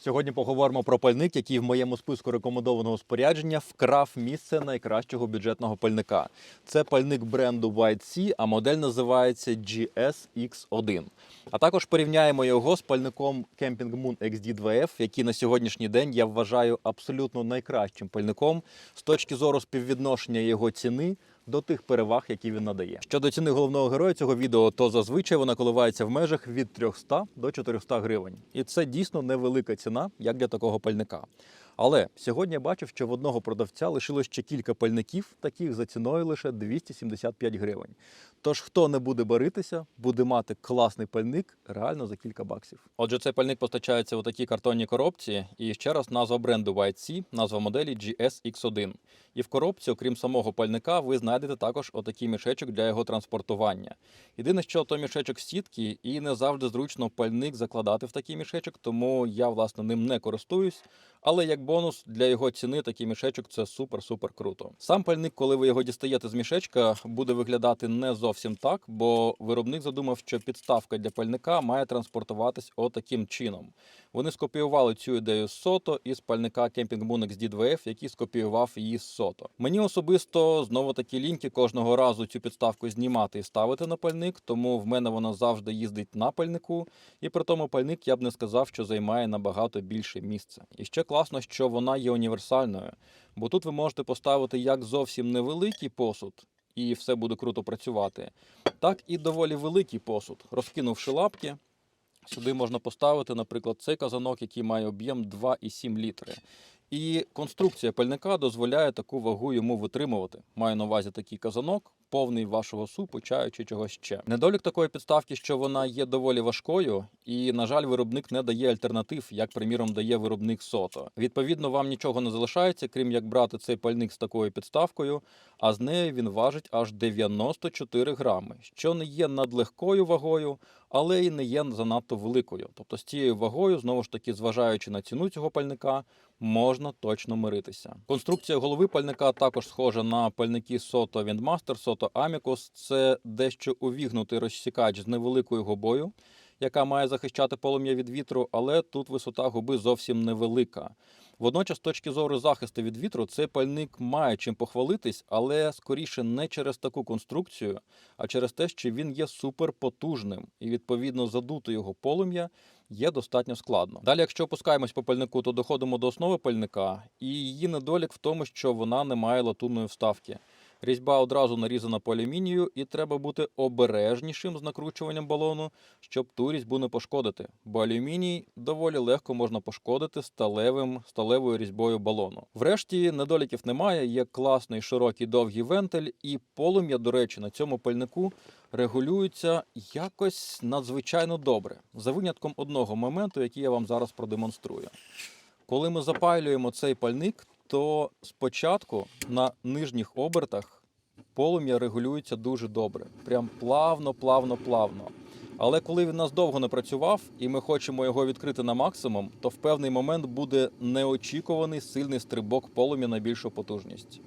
Сьогодні поговоримо про пальник, який в моєму списку рекомендованого спорядження вкрав місце найкращого бюджетного пальника. Це пальник бренду White Sea, а модель називається GSX1. А також порівняємо його з пальником Camping Moon XD2F, який на сьогоднішній день я вважаю абсолютно найкращим пальником з точки зору співвідношення його ціни до тих переваг, які він надає. Щодо ціни головного героя цього відео, то зазвичай вона коливається в межах від 300 до 400 гривень. І це дійсно невелика ціна, як для такого пальника. Але сьогодні я бачив, що в одного продавця лишилось ще кілька пальників, таких за ціною лише 275 гривень. Тож, хто не буде баритися, буде мати класний пальник реально за кілька баксів. Отже, цей пальник постачається у такій картонній коробці. І ще раз назва бренду White Sea, назва моделі GSX1. І в коробці, окрім самого пальника, ви знайдете також отакий мішечок для його транспортування. Єдине, що то мішечок сітки, і не завжди зручно пальник закладати в такий мішечок, тому я власне ним не користуюсь. Але як бонус для його ціни такий мішечок це супер-супер круто. Сам пальник, коли ви його дістаєте з мішечка, буде виглядати не зовсім так, бо виробник задумав, що підставка для пальника має транспортуватись отаким чином. Вони скопіювали цю ідею з сото із пальника Camping Moon XD2F, який скопіював її з сото. Мені особисто знову такі ліньки кожного разу цю підставку знімати і ставити на пальник, тому в мене вона завжди їздить на пальнику. І при тому пальник я б не сказав, що займає набагато більше місця. І ще класно, що вона є універсальною, бо тут ви можете поставити як зовсім невеликий посуд. І все буде круто працювати, так і доволі великий посуд, розкинувши лапки, Сюди можна поставити, наприклад, цей казанок, який має об'єм 2,7 літри. І конструкція пальника дозволяє таку вагу йому витримувати. Маю на увазі такий казанок, повний вашого супу, чаю чи чогось ще. Недолік такої підставки, що вона є доволі важкою, і, на жаль, виробник не дає альтернатив, як, приміром, дає виробник сото. Відповідно, вам нічого не залишається, крім як брати цей пальник з такою підставкою, а з нею він важить аж 94 грами, що не є надлегкою вагою, але й не є занадто великою. Тобто з цією вагою, знову ж таки, зважаючи на ціну цього пальника, можна точно миритися. Конструкція голови пальника також схожа на пальники Soto Windmaster, Soto Amicus. Це дещо увігнутий розсікач з невеликою губою, яка має захищати полум'я від вітру, але тут висота губи зовсім невелика. Водночас, з точки зору захисту від вітру, цей пальник має чим похвалитись, але скоріше не через таку конструкцію, а через те, що він є суперпотужним і відповідно задути його полум'я є достатньо складно. Далі, якщо опускаємось по пальнику, то доходимо до основи пальника, і її недолік в тому, що вона не має латунної вставки. Різьба одразу нарізана по алюмінію, і треба бути обережнішим з накручуванням балону, щоб ту різьбу не пошкодити. Бо алюміній доволі легко можна пошкодити сталевим, сталевою різьбою балону. Врешті недоліків немає. Є класний широкий довгий вентиль, і полум'я, до речі, на цьому пальнику регулюється якось надзвичайно добре, за винятком одного моменту, який я вам зараз продемонструю. Коли ми запалюємо цей пальник, то спочатку на нижніх обертах полум'я регулюється дуже добре. Прям плавно, плавно, плавно. Але коли він нас довго не працював і ми хочемо його відкрити на максимум, то в певний момент буде неочікуваний сильний стрибок полум'я на більшу потужність.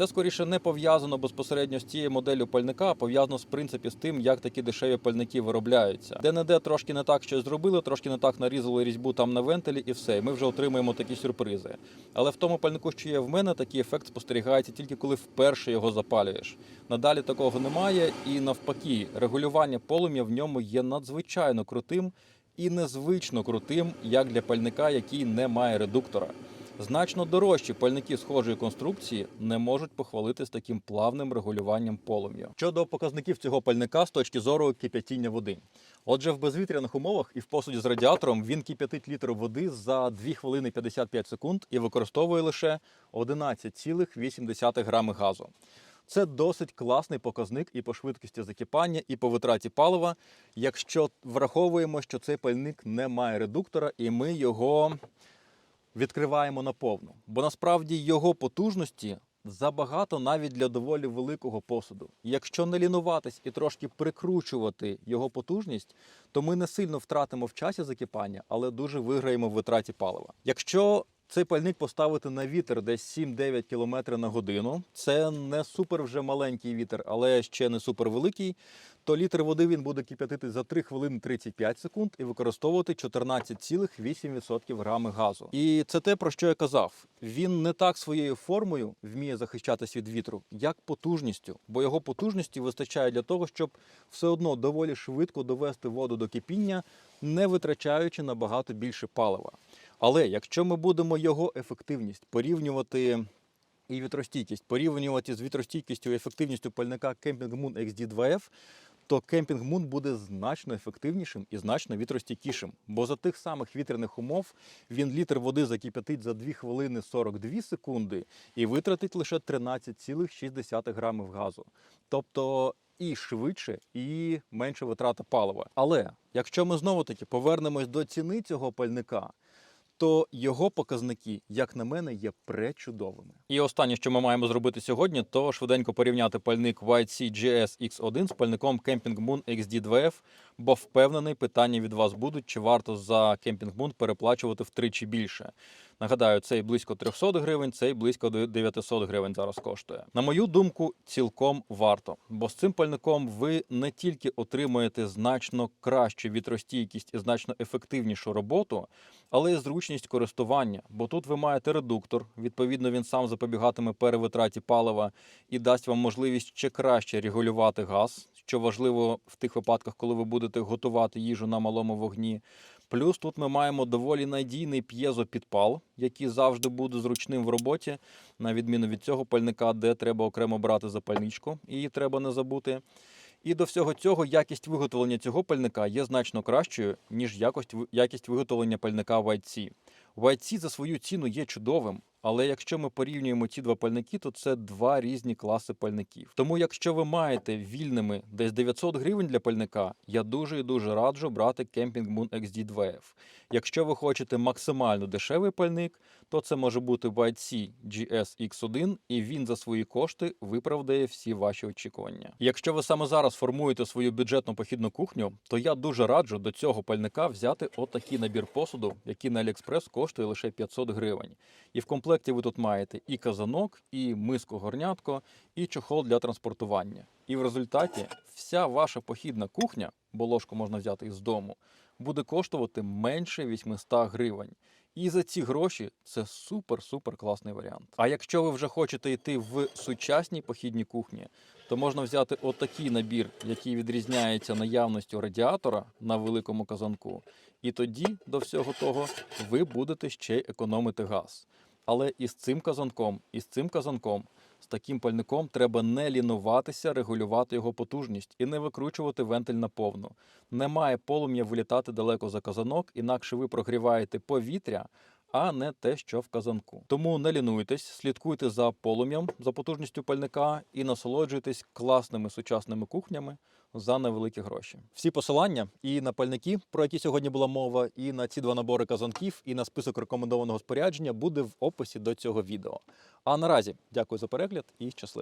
Це скоріше не пов'язано безпосередньо з цією моделлю пальника, а пов'язано з принципі з тим, як такі дешеві пальники виробляються. Де-не-де трошки не так щось зробили, трошки не так нарізали різьбу там на вентилі, і все. І ми вже отримуємо такі сюрпризи. Але в тому пальнику, що є в мене, такий ефект спостерігається тільки коли вперше його запалюєш. Надалі такого немає, і навпаки, регулювання полум'я в ньому є надзвичайно крутим і незвично крутим, як для пальника, який не має редуктора. Значно дорожчі пальники схожої конструкції не можуть похвалитись таким плавним регулюванням полум'я. Щодо показників цього пальника з точки зору кип'ятіння води. Отже, в безвітряних умовах і в посуді з радіатором він кип'ятить літр води за 2 хвилини 55 секунд і використовує лише 11,8 грами газу. Це досить класний показник і по швидкості закипання, і по витраті палива, якщо враховуємо, що цей пальник не має редуктора, і ми його відкриваємо наповну. Бо насправді його потужності забагато навіть для доволі великого посуду. Якщо не лінуватись і трошки прикручувати його потужність, то ми не сильно втратимо в часі закипання, але дуже виграємо в витраті палива. Якщо Цей пальник поставити на вітер десь 7-9 км на годину. Це не супер вже маленький вітер, але ще не супер великий. То літр води він буде кип'ятити за 3 хвилини 35 секунд і використовувати 14,8% грами газу. І це те, про що я казав. Він не так своєю формою вміє захищатись від вітру, як потужністю, бо його потужності вистачає для того, щоб все одно доволі швидко довести воду до кипіння, не витрачаючи набагато більше палива. Але якщо ми будемо його ефективність порівнювати і вітростійкість, порівнювати з вітростійкістю і ефективністю пальника Camping Moon XD2F, то Camping Moon буде значно ефективнішим і значно вітростійкішим. Бо за тих самих вітряних умов він літр води закип'ятить за 2 хвилини 42 секунди і витратить лише 13,6 грамів газу. Тобто і швидше, і менше витрата палива. Але якщо ми знову таки повернемось до ціни цього пальника, то його показники, як на мене, є пречудовими. І останнє, що ми маємо зробити сьогодні, то швиденько порівняти пальник YC GS X1 з пальником Camping Moon XD2F, бо впевнений, питання від вас будуть, чи варто за Moon переплачувати втричі більше. Нагадаю, цей близько 300 гривень, цей близько 900 гривень зараз коштує. На мою думку, цілком варто, бо з цим пальником ви не тільки отримуєте значно кращу вітростійкість і значно ефективнішу роботу, але й зручність користування. Бо тут ви маєте редуктор, відповідно, він сам запобігатиме перевитраті палива і дасть вам можливість ще краще регулювати газ, що важливо в тих випадках, коли ви будете готувати їжу на малому вогні. Плюс тут ми маємо доволі надійний п'єзопідпал, який завжди буде зручним в роботі, на відміну від цього пальника, де треба окремо брати запальничку, її треба не забути. І до всього цього якість виготовлення цього пальника є значно кращою, ніж якість, виготовлення пальника White Sea. White за свою ціну є чудовим, але якщо ми порівнюємо ці два пальники, то це два різні класи пальників. Тому, якщо ви маєте вільними десь 900 гривень для пальника, я дуже і дуже раджу брати Camping Moon XD2F. Якщо ви хочете максимально дешевий пальник, то це може бути White Sea GS X1, і він за свої кошти виправдає всі ваші очікування. Якщо ви саме зараз формуєте свою бюджетну похідну кухню, то я дуже раджу до цього пальника взяти отакий набір посуду, який на AliExpress коштує лише 500 гривень. І в комплекті ви тут маєте і казанок, і миску горнятко, і чохол для транспортування. І в результаті вся ваша похідна кухня, бо ложку можна взяти із дому, буде коштувати менше 800 гривень. І за ці гроші це супер-супер класний варіант. А якщо ви вже хочете йти в сучасній похідній кухні, то можна взяти отакий набір, який відрізняється наявністю радіатора на великому казанку. І тоді до всього того ви будете ще й економити газ. Але із цим казанком, і з цим казанком, таким пальником треба не лінуватися, регулювати його потужність і не викручувати вентиль на повну. Не має полум'я вилітати далеко за казанок, інакше ви прогріваєте повітря, а не те, що в казанку. Тому не лінуйтесь, слідкуйте за полум'ям, за потужністю пальника і насолоджуйтесь класними сучасними кухнями за невеликі гроші. Всі посилання і на пальники, про які сьогодні була мова, і на ці два набори казанків, і на список рекомендованого спорядження буде в описі до цього відео. А наразі дякую за перегляд і щасливо!